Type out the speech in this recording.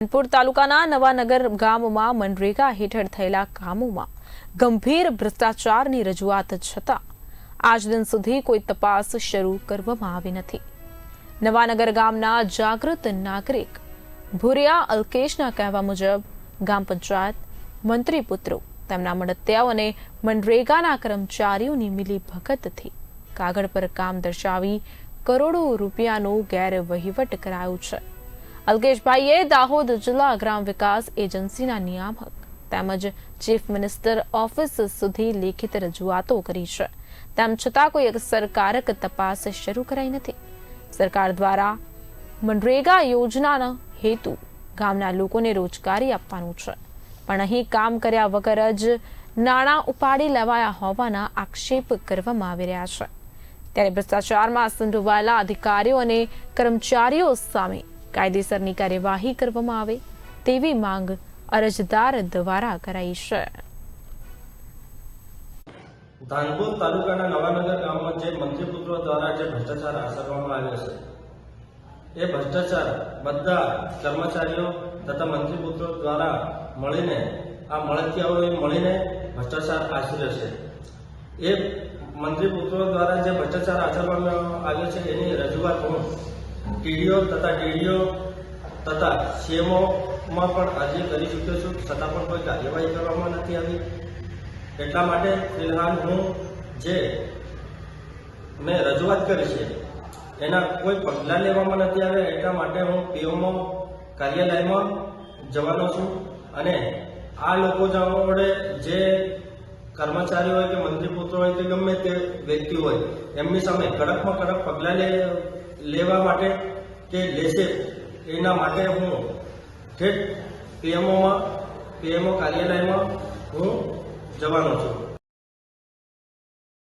નાનપુર તાલુકાના નવાનગર ગામમાં મનરેગા હેઠળ થયેલા કામોમાં ગંભીર ભ્રષ્ટાચારની રજૂઆત છતાં આજ દિન સુધી કોઈ તપાસ શરૂ કરવામાં આવી નથી. નવાનગર ગામના જાગૃત નાગરિક ભુરિયા અલ્કેશના કહેવા મુજબ ગામ પંચાયત, મંત્રી પુત્રો, તેમના મળતિયાઓ અને મનરેગાના કર્મચારીઓની મિલી ભગતથી કાગળ પર કામ દર્શાવી કરોડો રૂપિયાનો ગેરવહીવટ કરાયો છે. અલ્કેશભાઈએ દાહોદ જિલ્લા ગ્રામ વિકાસ એજન્સીના નિયામક તેમજ ચીફ મિનિસ્ટર ઓફિસ સુધી લેખિત રજૂઆતો કરી છે. તેમ છતાં કોઈ અસરકારક તપાસ શરૂ કરાઈ નથી. સરકાર દ્વારા મનરેગા યોજનાનો હેતુ ગામના લોકોને રોજગારી આપવાનું છે. પણ અહીં કામ કર્યા વગર જ નાણાં ઉપાડી લેવાયા હોવાના આક્ષેપ કરવામાં આવી રહ્યા છે. ત્યારે ભ્રષ્ટાચારમાં સંડોવાયેલા અધિકારીઓ અને કર્મચારીઓ સામે કાયદેસરની કાર્યવાહી કરવામાં આવે તેવી માંગ અરજદાર દ્વારા કરાઈ છે. ધાનપુર તાલુકાના નવાનગર ગામમાં જે મંત્રીપુત્રો દ્વારા જે ભ્રષ્ટાચાર આચરવામાં આવ્યો છે, એ ભ્રષ્ટાચાર બધા કર્મચારીઓ તથા મંત્રીપુત્રો દ્વારા મળીને, આ મળતિયાઓએ મળીને ભ્રષ્ટાચાર આચર્યો છે. એ મંત્રીપુત્રો દ્વારા જે ભ્રષ્ટાચાર આચરવામાં આવ્યો છે, એની રજૂઆત હું ટીડીઓ તથા ડીડીઓ તથા સીએમઓમાં પણ અરજી કરી ચૂક્યો છું. છતાં પણ કોઈ કાર્યવાહી કરવામાં નથી આવી. એટલા માટે ફિલહાલ હું જે મેં રજૂઆત કરી છે, એના કોઈ પગલાં લેવામાં નથી આવ્યા. એટલા માટે હું પીએમઓ કાર્યાલયમાં જવાનો છું અને આ લોકો જોડે જે કર્મચારી હોય કે મંત્રીપુત્રો હોય કે ગમે તે વ્યક્તિ હોય, એમની સામે કડકમાં કડક પગલાં લે લેવા માટે કે લેશે. એના માટે હું ઠેઠ પીએમઓમાં પીએમઓ કાર્યાલયમાં હું જવાનો છું.